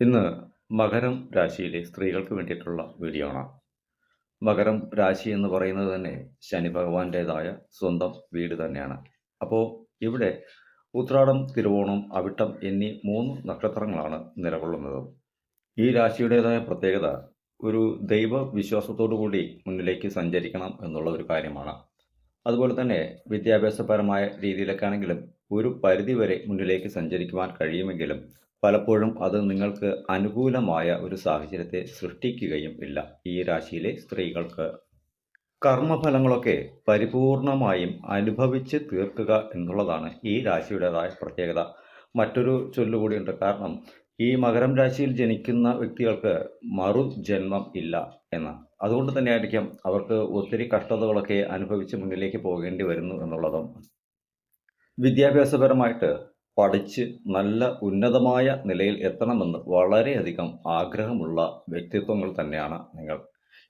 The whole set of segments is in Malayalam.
ഇന്ന് മകരം രാശിയിലെ സ്ത്രീകൾക്ക് വേണ്ടിയിട്ടുള്ള വീഡിയോ ആണ്. മകരം രാശി എന്ന് പറയുന്നത് തന്നെ ശനി ഭഗവാന്റേതായ സ്വന്തം വീട് തന്നെയാണ്. അപ്പോൾ ഇവിടെ ഉത്രാടം തിരുവോണം അവിട്ടം എന്നീ മൂന്ന് നക്ഷത്രങ്ങളാണ് നിലകൊള്ളുന്നത്. ഈ രാശിയുടേതായ പ്രത്യേകത ഒരു ദൈവ വിശ്വാസത്തോടു കൂടി മുന്നിലേക്ക് സഞ്ചരിക്കണം എന്നുള്ള ഒരു കാര്യമാണ്. അതുപോലെ തന്നെ വിദ്യാഭ്യാസപരമായ രീതിയിലൊക്കെ ആണെങ്കിലും ഒരു പരിധിവരെ മുന്നിലേക്ക് സഞ്ചരിക്കുവാൻ കഴിയുമെങ്കിലും പലപ്പോഴും അത് നിങ്ങൾക്ക് അനുകൂലമായ ഒരു സാഹചര്യത്തെ സൃഷ്ടിക്കുകയും ഇല്ല. ഈ രാശിയിലെ സ്ത്രീകൾക്ക് കർമ്മഫലങ്ങളൊക്കെ പരിപൂർണമായും അനുഭവിച്ച് തീർക്കുക എന്നുള്ളതാണ് ഈ രാശിയുടേതായ പ്രത്യേകത. മറ്റൊരു ചൊല്ലുകൂടിയുണ്ട് കാരണം ഈ മകരം രാശിയിൽ ജനിക്കുന്ന വ്യക്തികൾക്ക് മറുജന്മം ഇല്ല എന്ന്. അതുകൊണ്ട് തന്നെ ആയിരിക്കാം അവർക്ക് ഒത്തിരി കഷ്ടതകളൊക്കെ അനുഭവിച്ച് മുന്നിലേക്ക് പോകേണ്ടി വരുന്നു എന്നുള്ളതും. വിദ്യാഭ്യാസപരമായിട്ട് പഠിച്ച് നല്ല ഉന്നതമായ നിലയിൽ എത്തണമെന്ന് വളരെയധികം ആഗ്രഹമുള്ള വ്യക്തിത്വങ്ങൾ തന്നെയാണ് നിങ്ങൾ.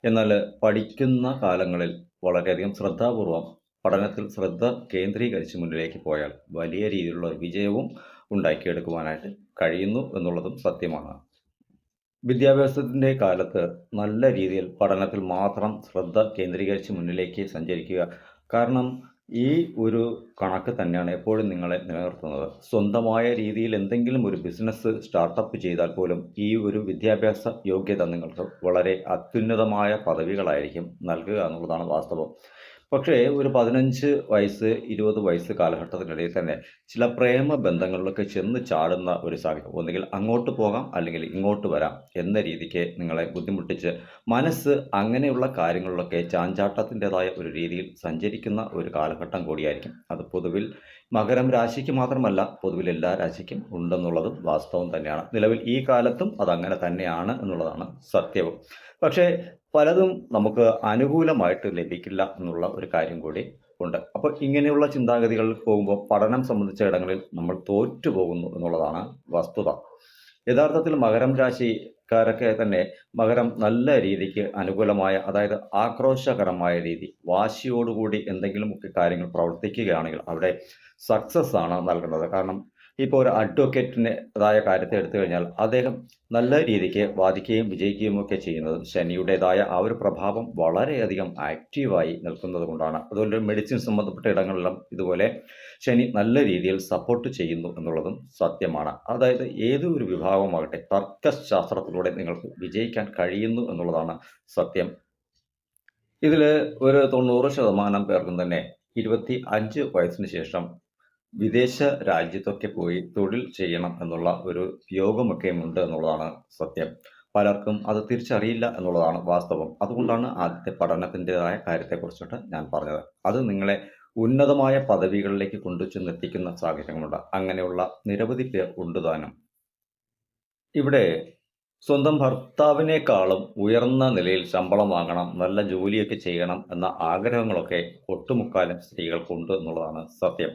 എന്നാൽ പഠിക്കുന്ന കാലങ്ങളിൽ വളരെയധികം ശ്രദ്ധാപൂർവം പഠനത്തിൽ ശ്രദ്ധ കേന്ദ്രീകരിച്ച് മുന്നിലേക്ക് പോയാൽ വലിയ രീതിയിലുള്ള വിജയവും ഉണ്ടാക്കിയെടുക്കുവാനായിട്ട് കഴിയുന്നു എന്നുള്ളതും സത്യമാണ്. വിദ്യാഭ്യാസത്തിന്റെ കാലത്ത് നല്ല രീതിയിൽ പഠനത്തിൽ മാത്രം ശ്രദ്ധ കേന്ദ്രീകരിച്ച് മുന്നിലേക്ക് സഞ്ചരിക്കുക കാരണം ഈ ഒരു കണക്ക് തന്നെയാണ് എപ്പോഴും നിങ്ങളെ നിലനിർത്തുന്നത്. സ്വന്തമായ രീതിയിൽ എന്തെങ്കിലും ഒരു ബിസിനസ് സ്റ്റാർട്ടപ്പ് ചെയ്താൽ പോലും ഈ ഒരു വിദ്യാഭ്യാസ യോഗ്യത നിങ്ങൾക്ക് വളരെ അത്യുന്നതമായ പദവികളായിരിക്കും നൽകുക എന്നുള്ളതാണ് വാസ്തവം. പക്ഷേ ഒരു പതിനഞ്ച് വയസ്സ് ഇരുപത് വയസ്സ് കാലഘട്ടത്തിനിടയിൽ തന്നെ ചില പ്രേമ ബന്ധങ്ങളിലൊക്കെ ചെന്ന് ചാടുന്ന ഒരു സാഹചര്യം. ഒന്നുകിൽ അങ്ങോട്ട് പോകാം അല്ലെങ്കിൽ ഇങ്ങോട്ട് വരാം എന്ന രീതിക്ക് നിങ്ങളെ ബുദ്ധിമുട്ടിച്ച് മനസ്സ് അങ്ങനെയുള്ള കാര്യങ്ങളിലൊക്കെ ചാഞ്ചാട്ടത്തിന്റെതായ ഒരു രീതിയിൽ സഞ്ചരിക്കുന്ന ഒരു കാലഘട്ടം കൂടിയായിരിക്കും. അത് പൊതുവിൽ മകരം രാശിക്ക് മാത്രമല്ല പൊതുവിൽ എല്ലാ രാശിക്കും ഉണ്ടെന്നുള്ളതും വാസ്തവം തന്നെയാണ്. നിലവിൽ ഈ കാലത്തും അതങ്ങനെ തന്നെയാണ് എന്നുള്ളതാണ് സത്യവും. പക്ഷേ പലതും നമുക്ക് അനുകൂലമായിട്ട് ലഭിക്കില്ല എന്നുള്ള ഒരു കാര്യം കൂടി ഉണ്ട്. അപ്പോൾ ഇങ്ങനെയുള്ള ചിന്താഗതികളിൽ പോകുമ്പോൾ പഠനം സംബന്ധിച്ച ഇടങ്ങളിൽ നമ്മൾ തോറ്റു പോകുന്നു എന്നുള്ളതാണ് വസ്തുത. യഥാർത്ഥത്തിൽ മകരം രാശിക്കാരൊക്കെ തന്നെ മകരം നല്ല രീതിക്ക് അനുകൂലമായ അതായത് ആക്രോശകരമായ രീതി വാശിയോടുകൂടി എന്തെങ്കിലുമൊക്കെ കാര്യങ്ങൾ പ്രവർത്തിക്കുകയാണെങ്കിൽ അവിടെ സക്സസ് ആണ് നൽകുന്നത്. കാരണം ഇപ്പോൾ ഒരു അഡ്വക്കേറ്റിന്റെതായ കാര്യത്തെ എടുത്തു കഴിഞ്ഞാൽ അദ്ദേഹം നല്ല രീതിക്ക് വാദിക്കുകയും വിജയിക്കുകയും ഒക്കെ ചെയ്യുന്നത് ശനിയുടേതായ ആ ഒരു പ്രഭാവം വളരെയധികം ആക്റ്റീവായി നിൽക്കുന്നത് കൊണ്ടാണ്. അതുപോലെ മെഡിസിൻ സംബന്ധപ്പെട്ട ഇടങ്ങളിലും ഇതുപോലെ ശനി നല്ല രീതിയിൽ സപ്പോർട്ട് ചെയ്യുന്നു എന്നുള്ളതും സത്യമാണ്. അതായത് ഏതൊരു വിഭാഗമാകട്ടെ തർക്കശാസ്ത്രത്തിലൂടെ നിങ്ങൾക്ക് വിജയിക്കാൻ കഴിയുന്നു എന്നുള്ളതാണ് സത്യം. ഇതിൽ ഒരു തൊണ്ണൂറ് ശതമാനം പേർക്കും തന്നെ ഇരുപത്തി അഞ്ച് വയസ്സിന് ശേഷം വിദേശ രാജ്യത്തൊക്കെ പോയി തൊഴിൽ ചെയ്യണം എന്നുള്ള ഒരു യോഗമൊക്കെ ഉണ്ട് എന്നുള്ളതാണ് സത്യം. പലർക്കും അത് തിരിച്ചറിയില്ല എന്നുള്ളതാണ് വാസ്തവം. അതുകൊണ്ടാണ് ആദ്യത്തെ പഠനത്തിന്റെതായ കാര്യത്തെക്കുറിച്ചിട്ട് ഞാൻ പറഞ്ഞത്. അത് നിങ്ങളെ ഉന്നതമായ പദവികളിലേക്ക് കൊണ്ടുചെന്നെത്തിക്കുന്ന സാഹചര്യങ്ങളുണ്ട്. അങ്ങനെയുള്ള നിരവധി പേർ ഉണ്ട് താനും. ഇവിടെ സ്വന്തം ഭർത്താവിനേക്കാളും ഉയർന്ന നിലയിൽ ശമ്പളം വാങ്ങണം നല്ല ജോലിയൊക്കെ ചെയ്യണം എന്ന ആഗ്രഹങ്ങളൊക്കെ ഒട്ടുമുക്കാലും സ്ത്രീകൾക്കുണ്ട് എന്നുള്ളതാണ് സത്യം.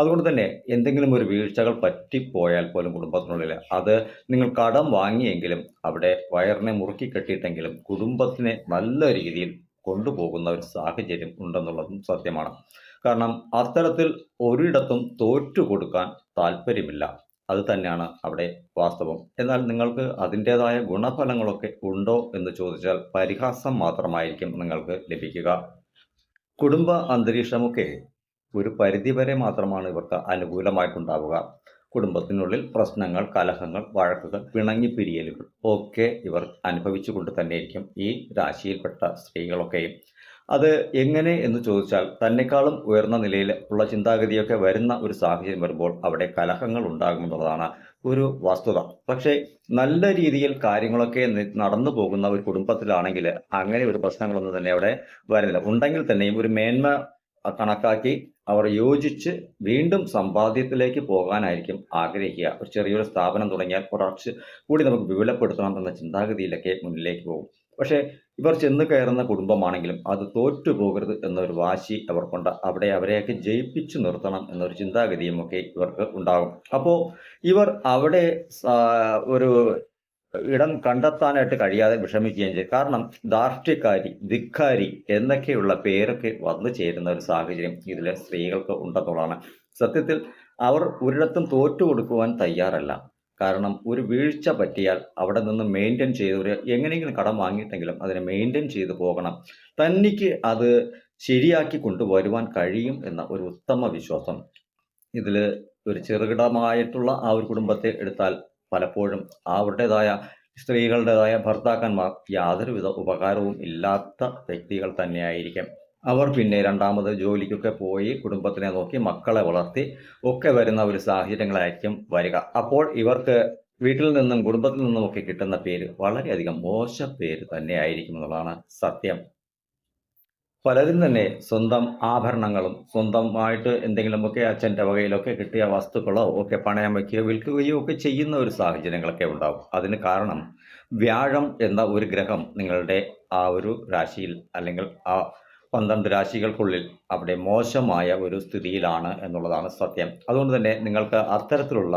അതുകൊണ്ട് തന്നെ എന്തെങ്കിലും ഒരു വീഴ്ചകൾ പറ്റിപ്പോയാൽ പോലും കുടുംബത്തിനുള്ളിൽ അത് നിങ്ങൾ കടം വാങ്ങിയെങ്കിലും അവിടെ വയറിനെ മുറുക്കി കെട്ടിയിട്ടെങ്കിലും കുടുംബത്തിനെ നല്ല രീതിയിൽ കൊണ്ടുപോകുന്ന ഒരു സാഹചര്യം ഉണ്ടെന്നുള്ളതും സത്യമാണ്. കാരണം അത്തരത്തിൽ ഒരിടത്തും തോറ്റു കൊടുക്കാൻ താല്പര്യമില്ല. അത് തന്നെയാണ് അവിടെ വാസ്തവം. എന്നാൽ നിങ്ങൾക്ക് അതിന്റെതായ ഗുണഫലങ്ങളൊക്കെ ഉണ്ടോ എന്ന് ചോദിച്ചാൽ പരിഹാസം മാത്രമായിരിക്കും നിങ്ങൾക്ക് ലഭിക്കുക. കുടുംബ അന്തരീക്ഷമൊക്കെ ഒരു പരിധിവരെ മാത്രമാണ് ഇവർക്ക് അനുകൂലമായിട്ടുണ്ടാവുക. കുടുംബത്തിനുള്ളിൽ പ്രശ്നങ്ങൾ കലഹങ്ങൾ വഴക്കുകൾ പിണങ്ങിപ്പിരിയലുകൾ ഒക്കെ ഇവർ അനുഭവിച്ചുകൊണ്ട് തന്നെയായിരിക്കും ഈ രാശിയിൽപ്പെട്ട സ്ത്രീകളൊക്കെയും. അത് എങ്ങനെ എന്ന് ചോദിച്ചാൽ തന്നെക്കാളും ഉയർന്ന നിലയിൽ ഉള്ള ചിന്താഗതിയൊക്കെ വരുന്ന ഒരു സാഹചര്യം വരുമ്പോൾ അവിടെ കലഹങ്ങൾ ഉണ്ടാകുമെന്നുള്ളതാണ് ഒരു വസ്തുത. പക്ഷേ നല്ല രീതിയിൽ കാര്യങ്ങളൊക്കെ നടന്നു പോകുന്ന ഒരു കുടുംബത്തിലാണെങ്കിൽ അങ്ങനെ ഒരു പ്രശ്നങ്ങളൊന്നും തന്നെ അവിടെ വരുന്നില്ല ഉണ്ടെങ്കിൽ തന്നെയും ഒരു മേന്മ കണക്കാക്കി അവർ യോജിച്ച് വീണ്ടും സമ്പാദ്യത്തിലേക്ക് പോകാനായിരിക്കും ആഗ്രഹിക്കുക. ഒരു ചെറിയൊരു സ്ഥാപനം തുടങ്ങിയാൽ കുറച്ച് കൂടി നമുക്ക് വിപുലപ്പെടുത്തണം എന്ന ചിന്താഗതിയിലൊക്കെ മുന്നിലേക്ക് പോകും. പക്ഷേ ഇവർ ചെന്ന് കയറുന്ന കുടുംബമാണെങ്കിലും അത് തോറ്റു പോകരുത് എന്നൊരു വാശി അവർക്കുണ്ട്. അവിടെ അവരെയൊക്കെ ജയിപ്പിച്ചു നിർത്തണം എന്നൊരു ചിന്താഗതിയും ഒക്കെ ഇവർക്ക് ഉണ്ടാകും. അപ്പോൾ ഇവർ അവിടെ ഒരു ഇടം കണ്ടെത്താനായിട്ട് കഴിയാതെ വിഷമിക്കുകയും ചെയ്യും. കാരണം ധാർഷ്ട്യക്കാരി ധിക്കാരി എന്നൊക്കെയുള്ള പേരൊക്കെ വന്നു ചേരുന്ന ഒരു സാഹചര്യം ഇതിലെ സ്ത്രീകൾക്ക് ഉണ്ടെന്നുള്ളതാണ്. സത്യത്തിൽ അവർ ഒരിടത്തും തോറ്റു കൊടുക്കുവാൻ തയ്യാറല്ല. കാരണം ഒരു വീഴ്ച പറ്റിയാൽ അവിടെ നിന്ന് മെയിന്റെയിൻ ചെയ്ത് ഒരു എങ്ങനെയെങ്കിലും കടം വാങ്ങിയിട്ടെങ്കിലും അതിനെ മെയിന്റെയിൻ ചെയ്തു പോകണം. തനിക്ക് അത് ശരിയാക്കി കൊണ്ടുവരുവാൻ കഴിയും എന്ന ഒരു ഉത്തമ വിശ്വാസം ഇതിൽ ഒരു ചെറുകിടമായിട്ടുള്ള ആ ഒരു കുടുംബത്തെ എടുത്താൽ പലപ്പോഴും അവരുടേതായ സ്ത്രീകളുടേതായ ഭർത്താക്കന്മാർ യാതൊരുവിധ ഉപകാരവും ഇല്ലാത്ത വ്യക്തികൾ തന്നെയായിരിക്കും. അവർ പിന്നെ രണ്ടാമത് ജോലിക്കൊക്കെ പോയി കുടുംബത്തിനെ നോക്കി മക്കളെ വളർത്തി ഒക്കെ വരുന്ന ഒരു സാഹചര്യങ്ങളായിരിക്കും വരിക. അപ്പോൾ ഇവർക്ക് വീട്ടിൽ നിന്നും കുടുംബത്തിൽ നിന്നും ഒക്കെ കിട്ടുന്ന പേര് വളരെയധികം മോശ പേര് തന്നെയായിരിക്കും എന്നുള്ളതാണ് സത്യം. പലരും തന്നെ സ്വന്തം ആഭരണങ്ങളും സ്വന്തമായിട്ട് എന്തെങ്കിലുമൊക്കെ അച്ഛന്റെ വകയിലൊക്കെ കിട്ടിയ വസ്തുക്കളോ ഒക്കെ പണയം വയ്ക്കുകയോ വിൽക്കുകയോ ഒക്കെ ചെയ്യുന്ന ഒരു സാഹചര്യങ്ങളൊക്കെ ഉണ്ടാവും. അതിന് കാരണം വ്യാഴം എന്ന ഒരു ഗ്രഹം നിങ്ങളുടെ ആ ഒരു രാശിയിൽ അല്ലെങ്കിൽ ആ പന്ത്രണ്ട് രാശികൾക്കുള്ളിൽ അവിടെ മോശമായ ഒരു സ്ഥിതിയിലാണ് എന്നുള്ളതാണ് സത്യം. അതുകൊണ്ട് തന്നെ നിങ്ങൾക്ക് അത്തരത്തിലുള്ള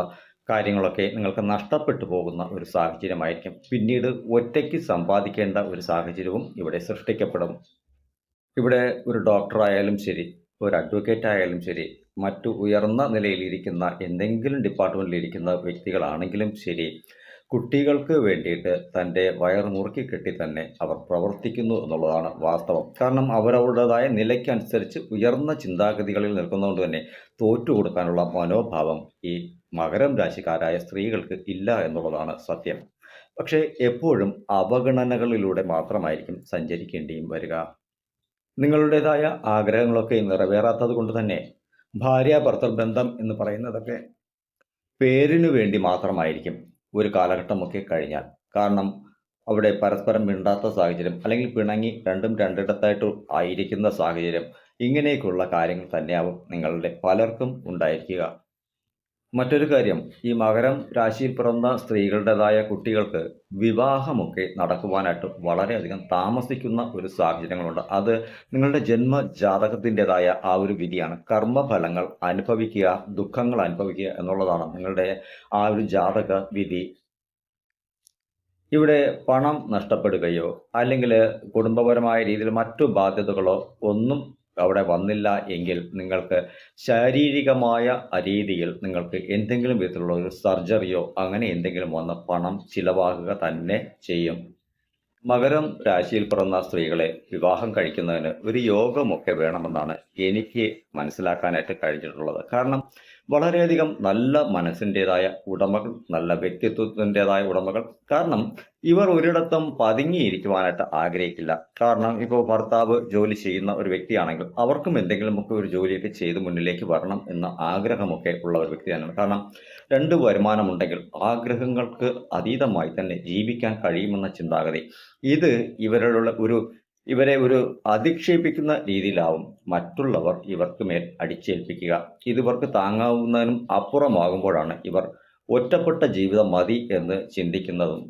കാര്യങ്ങളൊക്കെ നിങ്ങൾക്ക് നഷ്ടപ്പെട്ടു പോകുന്ന ഒരു സാഹചര്യമായിരിക്കും. പിന്നീട് ഒറ്റയ്ക്ക് സമ്പാദിക്കേണ്ട ഒരു സാഹചര്യവും ഇവിടെ സൃഷ്ടിക്കപ്പെടും. ഇവിടെ ഒരു ഡോക്ടറായാലും ശരി ഒരു അഡ്വക്കേറ്റ് ആയാലും ശരി മറ്റു ഉയർന്ന നിലയിലിരിക്കുന്ന എന്തെങ്കിലും ഡിപ്പാർട്ട്മെന്റിലിരിക്കുന്ന വ്യക്തികളാണെങ്കിലും ശരി കുട്ടികൾക്ക് വേണ്ടിയിട്ട് തന്റെ വയർ മുറുക്കി കെട്ടി തന്നെ അവർ പ്രവർത്തിക്കുന്നു എന്നുള്ളതാണ് വാസ്തവം. കാരണം അവരവരുടേതായ നിലയ്ക്കനുസരിച്ച് ഉയർന്ന ചിന്താഗതികളിൽ നിൽക്കുന്നതുകൊണ്ട് തന്നെ തോറ്റു കൊടുക്കാനുള്ള മനോഭാവം ഈ മകരം രാശിക്കാരായ സ്ത്രീകൾക്ക് ഇല്ല എന്നുള്ളതാണ് സത്യം. പക്ഷേ എപ്പോഴും അവഗണനകളിലൂടെ മാത്രമായിരിക്കും സഞ്ചരിക്കേണ്ടിയും വരിക. നിങ്ങളുടേതായ ആഗ്രഹങ്ങളൊക്കെ നിറവേറാത്തത് കൊണ്ട് തന്നെ ഭാര്യ ഭർത്തൃ ബന്ധം എന്ന് പറയുന്നതൊക്കെ പേരിനു വേണ്ടി മാത്രമായിരിക്കും ഒരു കാലഘട്ടമൊക്കെ കഴിഞ്ഞാൽ. കാരണം അവിടെ പരസ്പരം മിണ്ടാത്ത സാഹചര്യം അല്ലെങ്കിൽ പിണങ്ങി രണ്ടും രണ്ടിടത്തായിട്ട് ആയിരിക്കുന്ന സാഹചര്യം ഇങ്ങനെയൊക്കെയുള്ള കാര്യങ്ങൾ തന്നെയാവും നിങ്ങളുടെ പലർക്കും ഉണ്ടായിരിക്കുക. മറ്റൊരു കാര്യം ഈ മകരം രാശിയിൽ പിറന്ന സ്ത്രീകളുടേതായ കുട്ടികൾക്ക് വിവാഹമൊക്കെ നടക്കുവാനായിട്ട് വളരെയധികം താമസിക്കുന്ന ഒരു സാഹചര്യങ്ങളുണ്ട്. അത് നിങ്ങളുടെ ജന്മ ജാതകത്തിന്റെതായ ആ ഒരു വിധിയാണ്. കർമ്മഫലങ്ങൾ അനുഭവിക്കുക ദുഃഖങ്ങൾ അനുഭവിക്കുക എന്നുള്ളതാണ് നിങ്ങളുടെ ആ ഒരു ജാതക വിധി. ഇവിടെ പണം നഷ്ടപ്പെടുകയോ അല്ലെങ്കിൽ കുടുംബപരമായ രീതിയിൽ മറ്റു ബാധ്യതകളോ ഒന്നും അവിടെ വന്നില്ല എങ്കിൽ നിങ്ങൾക്ക് ശാരീരികമായ രീതിയിൽ നിങ്ങൾക്ക് എന്തെങ്കിലും വിധത്തിലുള്ള ഒരു സർജറിയോ അങ്ങനെ എന്തെങ്കിലും വന്ന് പണം ചിലവാകുക തന്നെ ചെയ്യും. മകരം രാശിയിൽ പിറന്ന സ്ത്രീകളെ വിവാഹം കഴിക്കുന്നതിന് ഒരു യോഗമൊക്കെ വേണമെന്നാണ് എനിക്ക് മനസ്സിലാക്കാനായിട്ട് കഴിഞ്ഞിട്ടുള്ളത്. കാരണം വളരെയധികം നല്ല മനസ്സിന്റെതായ ഉടമകൾ നല്ല വ്യക്തിത്വത്തിന്റെതായ ഉടമകൾ. കാരണം ഇവർ ഒരിടത്തും പതുങ്ങിയിരിക്കുവാനായിട്ട് ആഗ്രഹിക്കില്ല. കാരണം ഇപ്പോൾ ഭർത്താവ് ജോലി ചെയ്യുന്ന ഒരു വ്യക്തിയാണെങ്കിൽ അവർക്കും എന്തെങ്കിലുമൊക്കെ ഒരു ജോലിയൊക്കെ ചെയ്ത് മുന്നിലേക്ക് വരണം എന്ന ആഗ്രഹമൊക്കെ ഉള്ള ഒരു വ്യക്തി തന്നെയാണ് കാരണം രണ്ട് വരുമാനമുണ്ടെങ്കിൽ ആഗ്രഹങ്ങൾക്ക് അതീതമായി തന്നെ ജീവിക്കാൻ കഴിയുമെന്ന ചിന്താഗതി. ഇത് ഇവരിലുള്ള ഒരു ഇവരെ ഒരു അധിക്ഷേപിക്കുന്ന രീതിയിലാവും മറ്റുള്ളവർ ഇവർക്ക് മേൽ അടിച്ചേൽപ്പിക്കുക. ഇത് ഇവർക്ക് താങ്ങാവുന്നതിനും അപ്പുറമാകുമ്പോഴാണ് ഇവർ ഒറ്റപ്പെട്ട ജീവിതം മതി എന്ന് ചിന്തിക്കുന്നതും.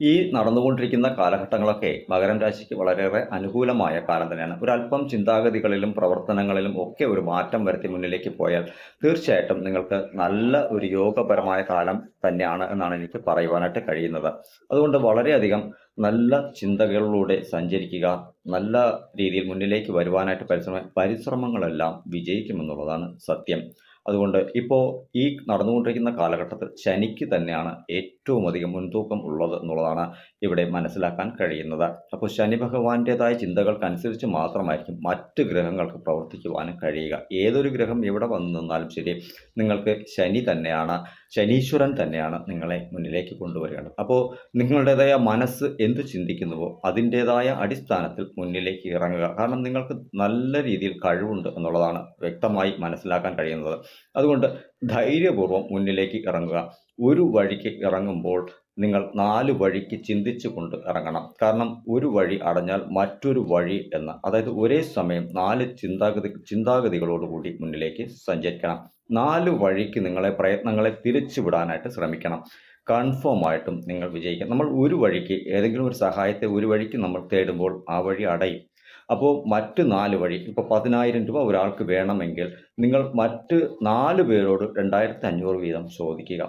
ഈ നടന്നുകൊണ്ടിരിക്കുന്ന കാലഘട്ടങ്ങളൊക്കെ മകരം രാശിക്ക് വളരെയേറെ അനുകൂലമായ കാലം തന്നെയാണ്. ഒരല്പം ചിന്താഗതികളിലും പ്രവർത്തനങ്ങളിലും ഒക്കെ ഒരു മാറ്റം വരുത്തി മുന്നിലേക്ക് പോയാൽ തീർച്ചയായിട്ടും നിങ്ങൾക്ക് നല്ല ഒരു യോഗപരമായ കാലം തന്നെയാണ് എന്നാണ് എനിക്ക് പറയുവാനായിട്ട് കഴിയുന്നത്. അതുകൊണ്ട് വളരെയധികം നല്ല ചിന്തകളിലൂടെ സഞ്ചരിക്കുക നല്ല രീതിയിൽ മുന്നിലേക്ക് വരുവാനായിട്ട് പരിശ്രമ പരിശ്രമങ്ങളെല്ലാം വിജയിക്കുമെന്നുള്ളതാണ് സത്യം. അതുകൊണ്ട് ഇപ്പോൾ ഈ നടന്നുകൊണ്ടിരിക്കുന്ന കാലഘട്ടത്തിൽ ശനിക്ക് തന്നെയാണ് ഏറ്റവും അധികം മുൻതൂക്കം ഉള്ളത് എന്നുള്ളതാണ് ഇവിടെ മനസ്സിലാക്കാൻ കഴിയുന്നത്. അപ്പോൾ ശനി ഭഗവാന്റേതായ ചിന്തകൾക്കനുസരിച്ച് മാത്രമായിരിക്കും മറ്റ് ഗ്രഹങ്ങൾക്ക് പ്രവർത്തിക്കുവാനും കഴിയുക. ഏതൊരു ഗ്രഹം ഇവിടെ വന്നു നിന്നാലും ശരി നിങ്ങൾക്ക് ശനി തന്നെയാണ് ശനീശ്വരൻ തന്നെയാണ് നിങ്ങളെ മുന്നിലേക്ക് കൊണ്ടുവരേണ്ടത്. അപ്പോൾ നിങ്ങളുടേതായ മനസ്സ് എന്ത് ചിന്തിക്കുന്നുവോ അതിന്റേതായ അടിസ്ഥാനത്തിൽ മുന്നിലേക്ക് ഇറങ്ങുക. കാരണം നിങ്ങൾക്ക് നല്ല രീതിയിൽ കഴിവുണ്ട് എന്നുള്ളതാണ് വ്യക്തമായി മനസ്സിലാക്കാൻ കഴിയുന്നത്. അതുകൊണ്ട് ധൈര്യപൂർവം മുന്നിലേക്ക് ഇറങ്ങുക. ഒരു വഴിക്ക് ഇറങ്ങുമ്പോൾ നിങ്ങൾ നാല് വഴിക്ക് ചിന്തിച്ചു കൊണ്ട് ഇറങ്ങണം. കാരണം ഒരു വഴി അടഞ്ഞാൽ മറ്റൊരു വഴി എന്ന. അതായത് ഒരേ സമയം നാല് ചിന്താഗതി ചിന്താഗതികളോടുകൂടി മുന്നിലേക്ക് സഞ്ചരിക്കണം. നാല് വഴിക്ക് നിങ്ങളെ പ്രയത്നങ്ങളെ തിരിച്ചുവിടാനായിട്ട് ശ്രമിക്കണം. കൺഫേം ആയിട്ടും നിങ്ങൾ വിജയിക്കും നമ്മൾ ഒരു വഴിക്ക് ഏതെങ്കിലും ഒരു സഹായത്തെ ഒരു വഴിക്ക് നമ്മൾ തേടുമ്പോൾ ആ വഴി അടയും. അപ്പോൾ മറ്റ് നാല് വഴി ഇപ്പോൾ പതിനായിരം രൂപ ഒരാൾക്ക് വേണമെങ്കിൽ നിങ്ങൾ മറ്റ് നാല് പേരോട് രണ്ടായിരത്തി അഞ്ഞൂറ് വീതം ചോദിക്കുക.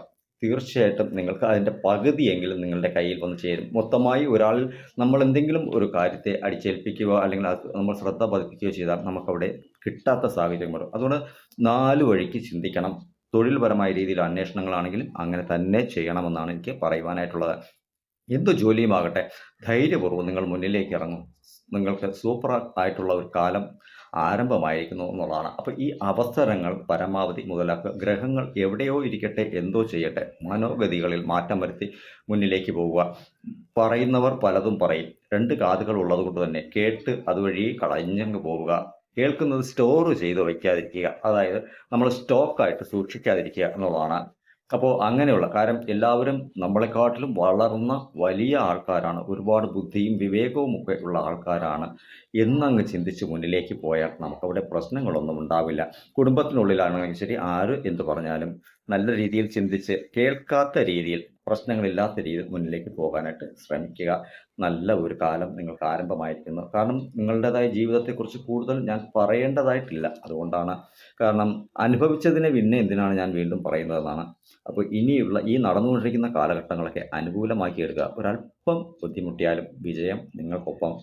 തീർച്ചയായിട്ടും നിങ്ങൾക്ക് അതിന്റെ പകുതിയെങ്കിലും നിങ്ങളുടെ കയ്യിൽ വന്ന് ചേരും. മൊത്തമായി ഒരാൾ നമ്മൾ എന്തെങ്കിലും ഒരു കാര്യത്തെ അടിച്ചേൽപ്പിക്കുകയോ അല്ലെങ്കിൽ അത് നമ്മൾ ശ്രദ്ധ പതിപ്പിക്കുകയോ ചെയ്താൽ നമുക്കവിടെ കിട്ടാത്ത സാഹചര്യം വരും. അതുകൊണ്ട് നാല് വഴിക്ക് ചിന്തിക്കണം. തൊഴിൽപരമായ രീതിയിൽ അന്വേഷണങ്ങളാണെങ്കിലും അങ്ങനെ തന്നെ ചെയ്യണമെന്നാണ് എനിക്ക് പറയുവാനായിട്ടുള്ളത്. എന്ത് ജോലിയുമാകട്ടെ ധൈര്യപൂർവം നിങ്ങൾ മുന്നിലേക്ക് ഇറങ്ങും. നിങ്ങൾക്ക് സൂപ്പർ ആയിട്ടുള്ള ഒരു കാലം ആരംഭമായിരിക്കുന്നു എന്നുള്ളതാണ്. അപ്പോൾ ഈ അവസരങ്ങൾ പരമാവധി മുതലാക്കുക. ഗ്രഹങ്ങൾ എവിടെയോ ഇരിക്കട്ടെ എന്തോ ചെയ്യട്ടെ മനോഗതികളിൽ മാറ്റം വരുത്തി മുന്നിലേക്ക് പോവുക. പറയുന്നവർ പലതും പറയും. രണ്ട് കാതുകൾ ഉള്ളത് കൊണ്ട് തന്നെ കേട്ട് അതുവഴി കളഞ്ഞങ്ങ് പോവുക. കേൾക്കുന്നത് സ്റ്റോർ ചെയ്ത് വയ്ക്കാതിരിക്കുക. അതായത് നമ്മൾ സ്റ്റോക്കായിട്ട് സൂക്ഷിക്കാതിരിക്കുക എന്നുള്ളതാണ്. അപ്പോൾ അങ്ങനെയുള്ള കാരണം എല്ലാവരും നമ്മളെക്കാട്ടിലും വളർന്ന വലിയ ആൾക്കാരാണ്. ഒരുപാട് ബുദ്ധിയും വിവേകവും ഒക്കെ ഉള്ള ആൾക്കാരാണ്. എന്നങ്ങ് ചിന്തിച്ച് മുന്നിലേക്ക് പോയാൽ നമുക്കവിടെ പ്രശ്നങ്ങളൊന്നും ഉണ്ടാവില്ല. കുടുംബത്തിനുള്ളിലാണെങ്കിലും ശരി ആര് എന്ത് പറഞ്ഞാലും നല്ല രീതിയിൽ ചിന്തിച്ച് കേൾക്കാത്ത രീതിയിൽ പ്രശ്നങ്ങളില്ലാത്ത രീതിയിൽ മുന്നിലേക്ക് പോകാനായിട്ട് ശ്രമിക്കുക. നല്ല ഒരു കാലം നിങ്ങൾക്ക് ആരംഭമായിരിക്കുന്നു. കാരണം നിങ്ങളുടേതായ ജീവിതത്തെക്കുറിച്ച് കൂടുതൽ ഞാൻ പറയേണ്ടതായിട്ടില്ല. അതുകൊണ്ടാണ് കാരണം അനുഭവിച്ചതിനെ പിന്നെ എന്തിനാണ് ഞാൻ വീണ്ടും പറയുന്നതെന്നാണ്. അപ്പോൾ ഇനിയുള്ള ഈ നടന്നുകൊണ്ടിരിക്കുന്ന കാലഘട്ടങ്ങളൊക്കെ അനുകൂലമാക്കി എടുക്കുക. ഒരല്പം ബുദ്ധിമുട്ടിയാലും വിജയം നിങ്ങൾക്കൊപ്പം